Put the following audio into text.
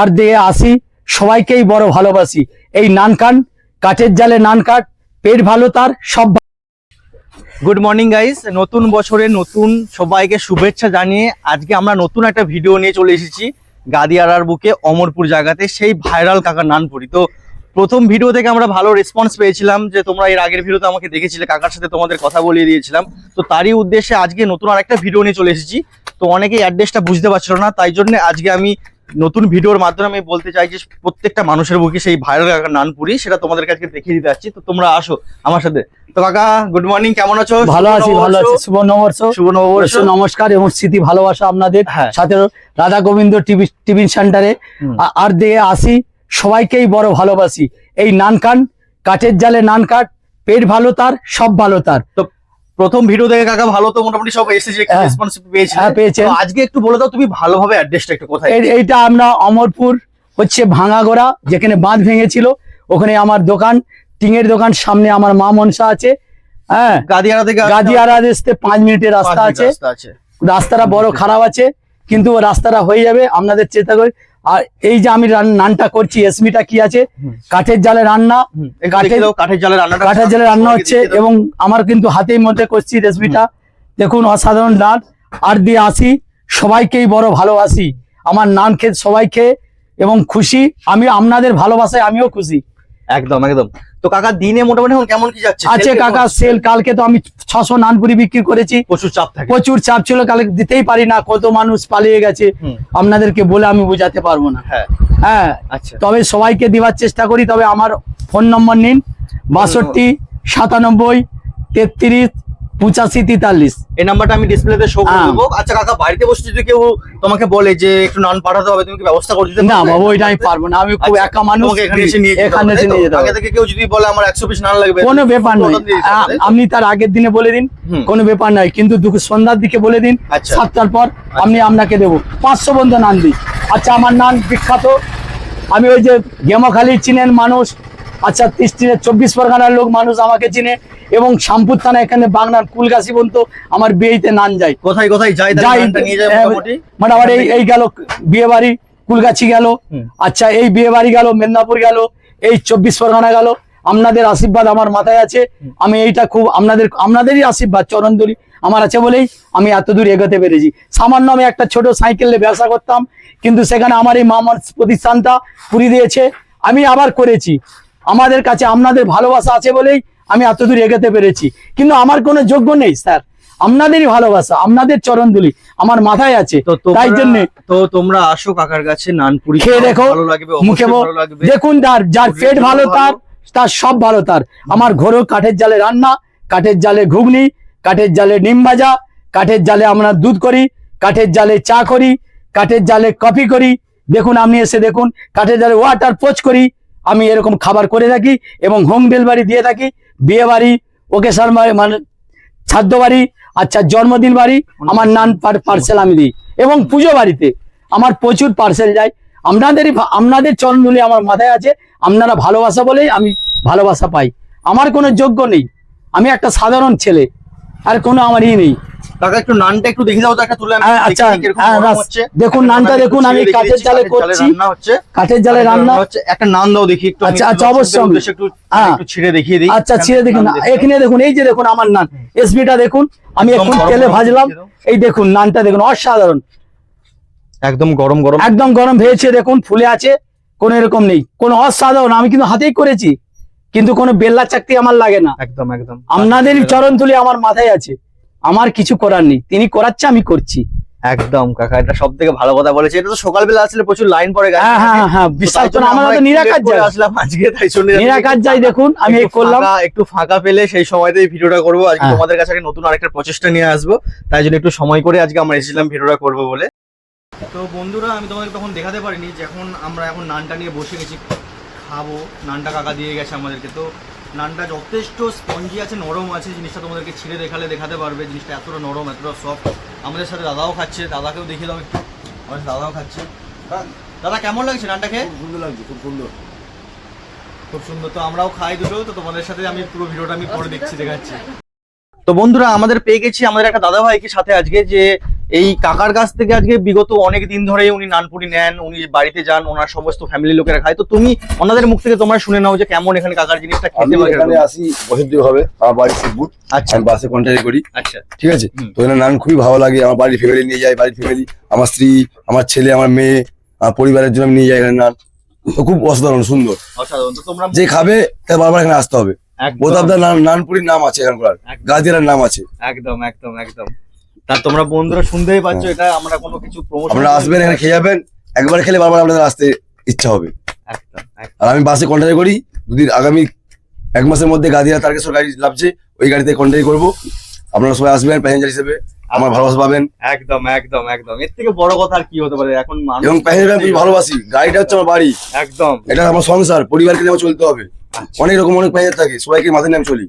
আর দিয়ে আসি সবাইকেই বড় ভালোবাসি। এই নান কান কাঠের জালে নান কাট পেট ভালো তার সব গুড মর্নিং গাইস নতুন বছরে নতুন সবাইকে শুভেচ্ছা জানিয়ে আজকে আমরা নতুন একটা ভিডিও নিয়ে চলে এসেছি গাদিয়ারার বুকে অমরপুর জায়গাতে সেই ভাইরাল কাকার নানপুরি তো প্রথম ভিডিও থেকে আমরা ভালো রেসপন্স পেয়েছিলাম যে তোমরা এর আগের ভিডিওতে আমাকে দেখেছিলে কাকার সাথে তোমাদের কথা বলিয়ে দিয়েছিলাম। তো তারই উদ্দেশ্যে আজকে নতুন আর একটা ভিডিও নিয়ে চলে এসেছি। তো অনেকেই অ্যাড্রেসটা বুঝতে পারছিল না তাই জন্য আজকে আমি নতুন ভিডিওর মাধ্যমে আমি বলতে চাই যে প্রত্যেকটা মানুষের বুকে সেই ভাইরাল কাকার নানপুরি সেটা তোমাদের কাছে দেখিয়ে দিতে আসছি তো তোমরা আসো আমার সাথে। তো কাকা গুড মর্নিং কেমন আছো? ভালো আছি ভালো আছি। শুভ নববর্ষ। শুভ নববর্ষ। নমস্কার এবং স্মৃতি ভালোবাসা আপনাদের। হ্যাঁ। সাথে রাধা গোবিন্দ টিভি টিফিন সেন্টারে। আর দিয়ে আসি সবাইকেই বড় ভালোবাসি। এই নান কান কাঠের জালে নান কাট পেট ভালো তার সব ভালো তার। প্রথম ভিডিও দেখে কাকা ভালো তো মোটামুটি সব এসেছে হ্যাঁ। রেসপন্স পেয়েছি হ্যাঁ, পেয়েছেন। আজকে একটু বলে দাও তুমি ভালোভাবে অ্যাড্রেসটা একটু কোথায়? এইটা আমরা অমরপুর হচ্ছে ভাঙাগোড়া যেখানে বাঁধ ভেঙেছিল। ওখানে আমার দোকান টিঙের দোকান সামনে আমার মা মনসা আছে। হ্যাঁ। গাদিয়ারা থেকে গাদিয়ারা আসতে পাঁচ মিনিটের রাস্তা আছে। রাস্তাটা বড় খারাপ আছে কিন্তু রাস্তাটা হয়ে যাবে। আপনাদের চেষ্টা করি আর এই যে আমি নানটা করছি এসমিটা কি আছে? কাঠের জালে রান্না। কাঠের- জালে রান্না কাঠের জালে রান্না হচ্ছে এবং আমার কিন্তু হাতেই মধ্যে করছি রেসিপিটা। দেখুন অসাধারণ নান। আর দিয়ে আসি সবাইকেই বড় ভালোবাসি। আমার নান খেয়ে সবাই খেয়ে এবং খুশি। আমি আপনাদের ভালোবাসায় আমিও খুশি। একদম একদম। তো কাকা দিনে মোটামুটি এখন কেমন কি যাচ্ছে? আছে কাকা সেল কালকে তো আমি ছশো নানপুরি বিক্রি করেছি। প্রচুর চাপ থাকে। প্রচুর চাপ ছিল কালকে দিতেই পারি না কত মানুষ পালিয়ে গেছে আপনাদেরকে বলে আমি বোঝাতে পারব না। হ্যাঁ। হ্যাঁ আচ্ছা। তবে সবাইকে দেওয়ার চেষ্টা করি তবে আমার ফোন নম্বর নিন বাষট্টি সাতানব্বই তেত্রিশ পঁচাশি তেতাল্লিশ। এই নাম্বারটা আমি ডিসপ্লেতে শো করে হ্যাঁ। দেবো। আচ্ছা কাকা বাড়িতে বসে যদি কেউ তোমাকে বলে যে একটু নান পাঠাতে হবে তুমি কি ব্যবস্থা করে দিতে না? বাবু ওইটা আমি পারব না। আমি খুব আচ্ছা, একা মানুষ। এখানে এসে নিয়ে এখানে এসে নিয়ে যেতে আগে হবে থেকে কেউ যদি বলে আমার একশো পিস নান লাগবে কোনো ব্যাপার নয়? আপনি তার আগের দিনে বলে দিন। কোনো ব্যাপার নাই কিন্তু দুপুর সন্ধ্যার দিকে বলে দিন। আচ্ছা। সাতটার পর আমি আপনাকে দেবো। পাঁচশো বন্ধু নান দিই আচ্ছা আমার নান বিখ্যাত। আমি ওই যে গেমাখালি চিনেন মানুষ। আচ্ছা তৃষ্টিনের চব্বিশ পরগনার লোক মানুষ আমাকে চিনে। এবং শামপুর থানা এখানে বাংলার কুলগাছি পর্যন্ত আমার বিয়েতে নান যায়। কোথায় কোথায় যাই যাই নিয়ে এ, মোটামুটি? মোটামুটি এই এই গেল বিয়ে বাড়ি কুলগাছি গেল। আচ্ছা এই বিয়ে বাড়ি গেল মেদিনীপুর গেল এই চব্বিশ পরগনা গেল। আপনাদের আশীর্বাদ আমার মাথায় আছে। আমি এইটা খুব আপনাদের আপনাদেরই আশীর্বাদ চরণদলি। আমার আছে বলেই আমি এত দূর এগোতে পেরেছি। সামান্য আমি একটা ছোট সাইকেলে ব্যবসা করতাম কিন্তু সেখানে আমার এই মামার প্রতিষ্ঠানটা পুরি দিয়েছে। আমি আবার করেছি। আমাদের কাছে আপনাদের ভালোবাসা আছে বলেই আমি এত দূর এগোতে পেরেছি। কিন্তু আমার কোনো যোগ্য নেই স্যার। আপনাদেরই ভালোবাসা আপনাদের চরণ দুলি আমার মাথায় আছে। তাই জন্য তো তোমরা আসো কাকার কাছে নানপুরি খেয়ে দেখো মুখে ভালো লাগবে। দেখুন তার যার পেট ভালো তার তার সব ভালো তার। আমার ঘরেও কাঠের জালে রান্না কাঠের জালে ঘুগনি কাঠের জালে নিম ভাজা কাঠের জালে আমরা দুধ করি কাঠের জালে চা করি কাঠের জালে কফি করি। দেখুন আপনি এসে দেখুন কাঠের জালে ওয়াটার পোচ করি। আমি এরকম খাবার করে থাকি এবং হোম ডেলিভারি দিয়ে থাকি। বিয়ে বাড়ি ওকেশন মানে ছাদ্য বাড়ি আচ্ছা জন্মদিন বাড়ি, আমার নান পার্সেল আমি দিই। এবং পুজো বাড়িতে আমার প্রচুর পার্সেল যায়। আপনাদেরই আপনাদের চরণগুলি আমার মাথায় আছে। আপনারা ভালোবাসা বলেই আমি ভালোবাসা পাই। আমার কোনো যোগ্য নেই। আমি একটা সাধারণ ছেলে। আর কোনো আমার ই নেই। কাকা একটু নানটা একটু দেখে দাও তো একটা তুলে আমি হ্যাঁ, আচ্ছা, হ্যাঁ। দেখুন নানটা দেখুন, আমি কাঠের জালে করছি। রান্না হচ্ছে। কাঠের জালে রান্না হচ্ছে। একটা নান দাও দেখি একটু আচ্ছা, আচ্ছা, অবশ্যই। একটু হ্যাঁ। ছিঁড়ে দেখিয়ে দিই। আচ্ছা ছিঁড়ে দেখুন। এখানে দেখুন এই যে দেখুন আমার নান। এসবিটা দেখুন আমি এখন তেলে ভাজলাম। এই দেখুন নানটা দেখুন অসাধারণ। একদম গরম গরম। একদম গরম ভেয়েছে দেখুন ফুলে আছে কোনো এরকম নেই। কোনো অসাধারণ আমি কিন্তু হাতেই করেছি। কিন্তু কোনো বেল্লা চাকতি আমার লাগে না। একদম একদম। আপনাদের চরণ তুলি আমার মাথায় আছে। আমার কিছু করার নেই। তিনি করাচ্ছে আমি করছি। একদম কাকা এটা সব থেকে ভালো কথা বলেছে। এটা তো সকালবেলা আসলে প্রচুর লাইন পড়ে গেছে। হ্যাঁ হ্যাঁ হ্যাঁ বিশ্বাস করুন আমরা তো নিরাকার যাই আসলাম আজকে তাই শুনে নিরাকার যাই দেখুন আমি এই করলাম। একটু ফাঁকা পেলে সেই সময়তেই ভিডিওটা করব। আজকে হ্যাঁ। তোমাদের কাছে একটা নতুন আরেকটা প্রচেষ্টা নিয়ে আসব। তাই জন্য একটু সময় করে আজকে আমরা এসেছিলাম ভিডিওটা করব বলে। তো বন্ধুরা আমি তোমাদের তখন দেখাতে পারিনি যে এখন আমরা এখন নানটা নিয়ে বসে গেছি। খাব। নানটা কাকা দিয়ে গেছে আমাদেরকে। তো নানটা যথেষ্ট স্পঞ্জি আছে নরম আছে জিনিসটা তোমাদেরকে ছিঁড়ে দেখালে দেখাতে পারবে। জিনিসটা এতটা নরম এতটা সফট আমাদের সাথে দাদাও খাচ্ছে দাদাকেও দেখিয়ে দাও একটু। আমাদের দাদাও খাচ্ছে। দাদা কেমন লাগছে নানটা খেয়ে? খুব সুন্দর লাগছে খুব সুন্দর। খুব সুন্দর তো আমরাও খাই দুটো তো তোমাদের সাথে আমি পুরো ভিডিওটা আমি করে দেখছি দেখাচ্ছি। তো বন্ধুরা আমাদের পেয়ে গেছি আমাদের একটা দাদা ভাইকে সাথে আজকে যে এই কাকার কাছ থেকে আজকে বিগত অনেক দিন ধরে উনি নানপুরি নেন উনি বাড়িতে যান ওনার সমস্ত ফ্যামিলি লোকেরা খায়। তো তুমি ওনাদের মুখ থেকে তোমরা শুনে নাও যে কেমন এখানে কাকার জিনিসটা খেতে পারে এখানে আসি বছর দুই হবে আমার বাড়ি শিবপুর আচ্ছা। আমি বাসে কন্ট্যাক্ট করি। আচ্ছা। ঠিক আছে? তো এখানে নান খুবই ভালো লাগে আমার বাড়ির ফ্যামিলি নিয়ে যাই বাড়ির ফ্যামিলি আমার স্ত্রী আমার ছেলে আমার মেয়ে আমার পরিবারের জন্য নিয়ে যাই এখানে নান। তো খুব অসাধারণ সুন্দর। অসাধারণ। তো তোমরা যে খাবে তার বারবার এখানে আসতে হবে। প্রতাপদার নানপুরির নাম আছে এখানকার। গাদিয়ার নাম আছে। একদম একদম একদম। তা তোমরা বন্ধুরা শুনতেই পাচ্ছ এটা আমরা কোনো কিছু প্রমোশন আপনারা আসবেন এখানে খেয়ে যাবেন একবার খেলে বারবার আপনাদের আসতে ইচ্ছা হবে। আর আমি বাসে কন্ট্যাক্ট করি দুদিন আগামী এক মাসের মধ্যে গাদিয়া তারকেশ্বর গাড়ি লাভছে ওই গাড়িতে কন্ট্যাক্ট করব। আপনারা সবাই আসবেন প্যাসেঞ্জার হিসেবে আমার ভালোবাসা পাবেন। একদম একদম একদম। এর থেকে বড় কথা আর কি হতে পারে এখন মানুষ এবং প্যাসেঞ্জার আমি ভালোবাসি গাড়িটা হচ্ছে আমার বাড়ি। একদম। এটা আমার সংসার পরিবারকে নিয়ে চলতে হবে। অনেক রকম অনেক প্যাসেঞ্জার থাকে সবাইকে মাথায় নিয়ে আমি চলি।